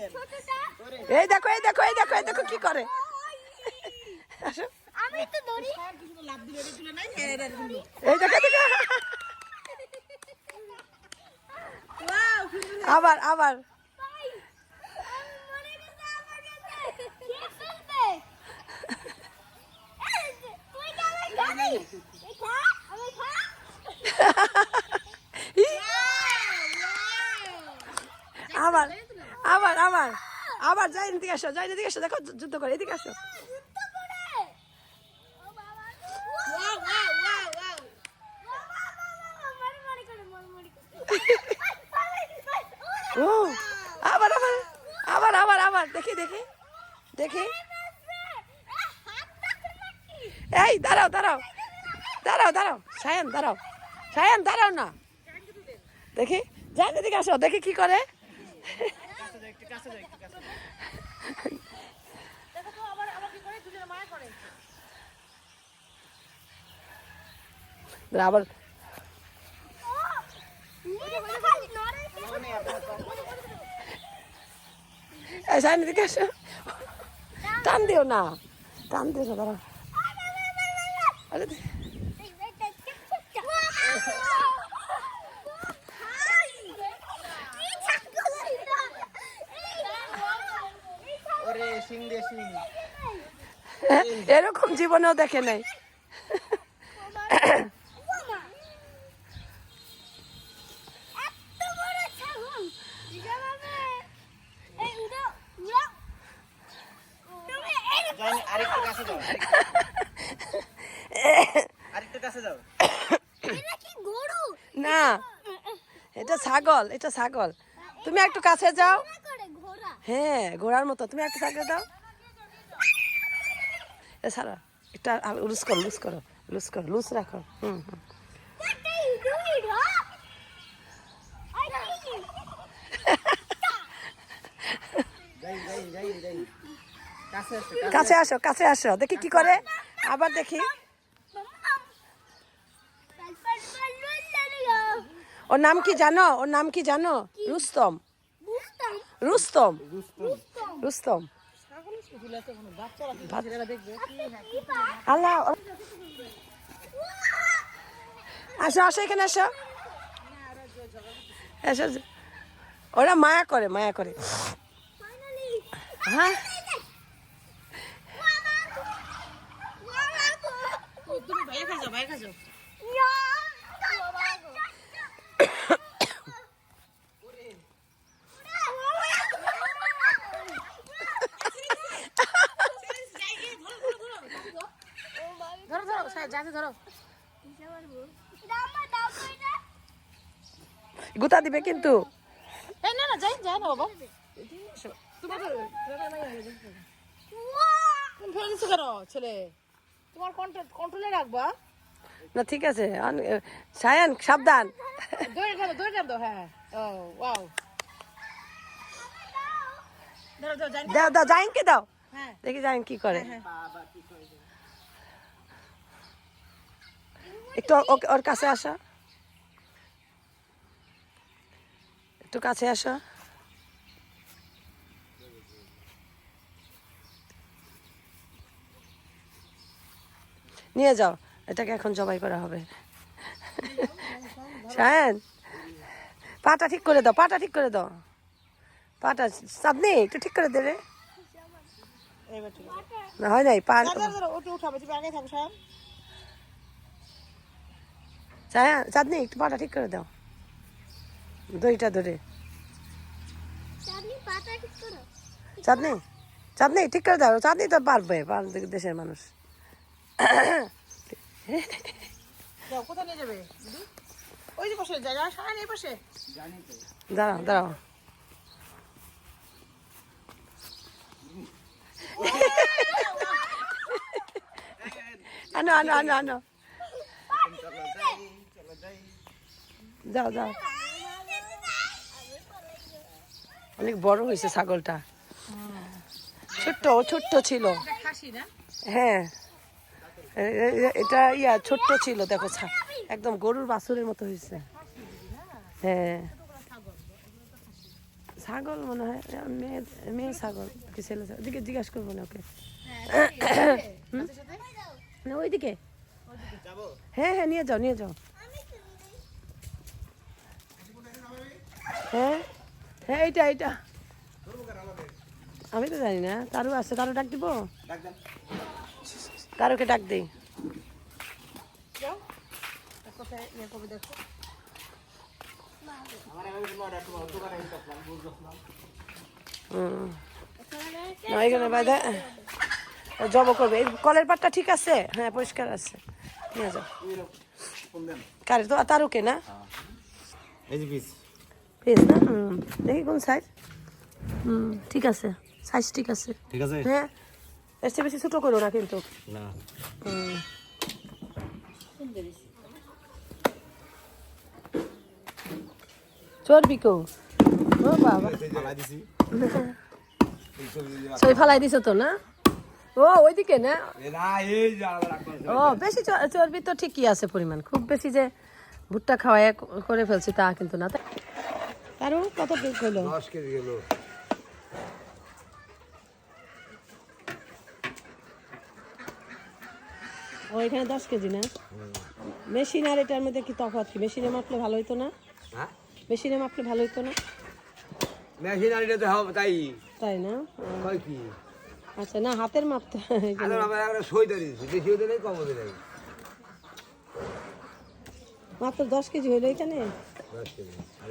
এই দেখো এই দেখো এই দেখো এই দেখো কি করে। আমি তো ধরি। এই দেখো দেখো। আবার আবার। আবার। আবার আবার আবার যাই এদিকে আসো, যাই এদিকে আসো, দেখো যুদ্ধ করে, এদিকে আসো। ও, আবার আবার আবার আবার আবার, দেখি দেখি দেখি। এই, দাঁড়াও দাঁড়াও দাঁড়াও দাঁড়াও, সায়ন দাঁড়াও সায়ন, দাঁড়াও না। দেখি, যাই এদিকে আসো, দেখি কি করে। দাঁড়া, আবার এই সায়ন এদিকে আসো টান দিও না। টান দিও না আরে ওরে সিং দে সিং এরকম জীবনেও দেখে নাই। জানি আরেকটু কাছে যাও। আরেকটু কাছে যাও। না এটা ছাগল এটা ছাগল। তুমি একটু কাছে যাও। হ্যাঁ ঘোড়ার মতো। তুমি একটা কাছে দাও। এ সারা এটা লুজ করো লুজ করো লুজ করো লুজ রাখো। হুম হুম। কাছে আসো কাছে আসো। দেখি কি করে। আবার দেখি। ওর নাম কি জানো? ওর নাম কি জানো? রুস্তম। রুস্তম। রুস্তম। আল্লাহ ও- আসো আসো এখানে আসো। এসো ওরা মায়া করে মায়া করে। হ্যাঁ তুমি ভাইয়া খাই যাও ভাইয়া খাই যাও ধরো ধরো যাতে ধরো। গুতা দিবে কিন্তু। এই না না যাই না বাবা। ছেলে? তোমার কন্ট্রোল কন্ট্রোলে রাখবা। না ঠিক আছে সায়ান সাবধান। গেল গেল হ্যাঁ। ও ওয়াও ধরো ধরো দাও দাও জাইনকে দাও। হ্যাঁ। দেখি জাইন কি করে। একটু ওর কাছে আসা। একটু কাছে আসো। নিয়ে যাও এটাকে এখন জবাই করা হবে। শায়ন পাটা ঠিক করে দাও পাটা ঠিক করে দাও। পাটা চাঁদনি একটু ঠিক করে দে রে। না হয় নাই পা ধরো ধরো ধরো ওটা উঠাবে তুমি আগে থাকো সায়ন চায়া- চাঁদনি একটু পাটা ঠিক করে দাও। দইটা ধরে। চাঁদনি চাঁদনি ঠিক করে। দাও। চাঁদনি তো পারবে পার দেশের মানুষ। দাঁড়াও দাঁড়াও। আনো আনো আনো আনো চলো যাই চলো যাই যাও যাও। অনেক বড় হয়েছে ছাগলটা। ছোট্ট ছোট্ট ছিল। হ্যাঁ। এটা ইয়া ছোট্ট ছিল দেখো একদম গরুর বাছুরের মতো হয়েছে। হ্যাঁ। ছাগল মনে হয় মেয়ে মেয়ে ছাগল কি ছেলে ছাগল? ওদিকে জিজ্ঞাসা করব না ওকে। না ওইদিকে। হ্যাঁ হ্যাঁ নিয়ে যাও নিয়ে যাও। হ্যাঁ? হ্যাঁ এইটা এইটা। আমি তো জানি না। তারও আছে? তারও ডাক দিব? তারকে ডাক দিই। না এখানে বাইদা জব করবে। এই কলের পাটটা ঠিক আছে? হ্যাঁ পরিষ্কার আছে। নিয়ে যাও। কারে? তো তারুকে না? এই যে পিস পেস না দেখি কোন সাইজ হুম ঠিক আছে। সাইজ ঠিক আছে। ঠিক আছে? হ্যাঁ। এর চেয়ে বেশি ছোটো করো না কিন্তু। না। হুম। চর্বি কো। ও বাবা। ফালাই দিছি। সই ফালাই দিছো তো না? ও ওইদিকে না? ও বেশি চ- চর্বি তো ঠিকই আছে পরিমাণ। খুব বেশি যে ভুট্টা খাওয়াই করে ফেলছি তা কিন্তু না। তাই- তারও কত কইলো দশ কেজি গেল ও এখানে দশ কেজি না? মেশিন আর এটার মধ্যে কি তফাৎ? কি মেশিনে মাপলে ভালো হইতো না? হ্যাঁ? মেশিনে মাপলে ভালো হইতো না? মেশিন আনিটা তো হবে তাই। তাই না? কয় কি? আচ্ছা না হাতের মাপতে আদর আমার একটা সইটা দিয়েছি বেশি হতে নেই কম হতে নেই। মাত্র দশ কেজি হইল এখানে? দশ কেজি আর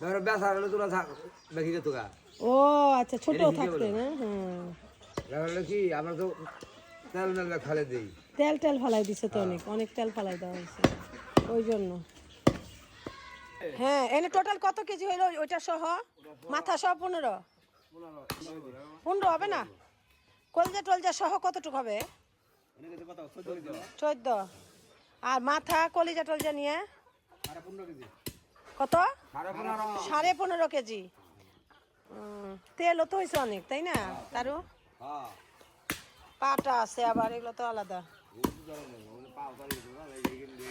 ধরো বেচা হলে তোরা থাক দেখি গে তোরা। ও আচ্ছা ছোট থাকতে না? হ্যাঁ। তাহলে কি আমরা তো তেল মেল খালে দিই। তেল তেল ফালাই দিছে তো অনেক অনেক তেল ফালাই দেওয়া হয়েছে। ওই জন্য। হ্যাঁ এনে টোটাল কত কেজি হইল ওইটা সহ? মাথা সহ পনেরো? পনেরো হবে না? কলজা টলজা সহ কতটুকু হবে? চোদ্দ। আর মাথা কলিজা টলজা নিয়ে? কত? সাড়ে পনেরো কেজি। তেলও তো হয়েছে অনেক, তাই না? তারও পাটা আছে আবার, এগুলো তো আলাদা।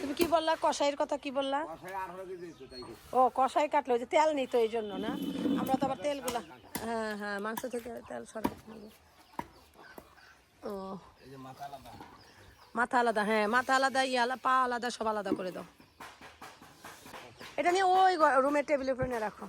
তুমি কি বললা? কষাইয়ের কথা কি বললা? ও, কষাই কাটলো যে তেল নিত এই জন্য না? আমরা তো আবার তেলগুলা হ্যাঁ হ্যাঁ মাংস থেকে তেল সরাই ও। মাথা আলাদা। হ্যাঁ মাথা আলাদা ইয়ে আলাদা পা আলাদা, সব আলাদা করে দাও। এটা নিয়ে ওই রুমের টেবিলের উপরে রাখো।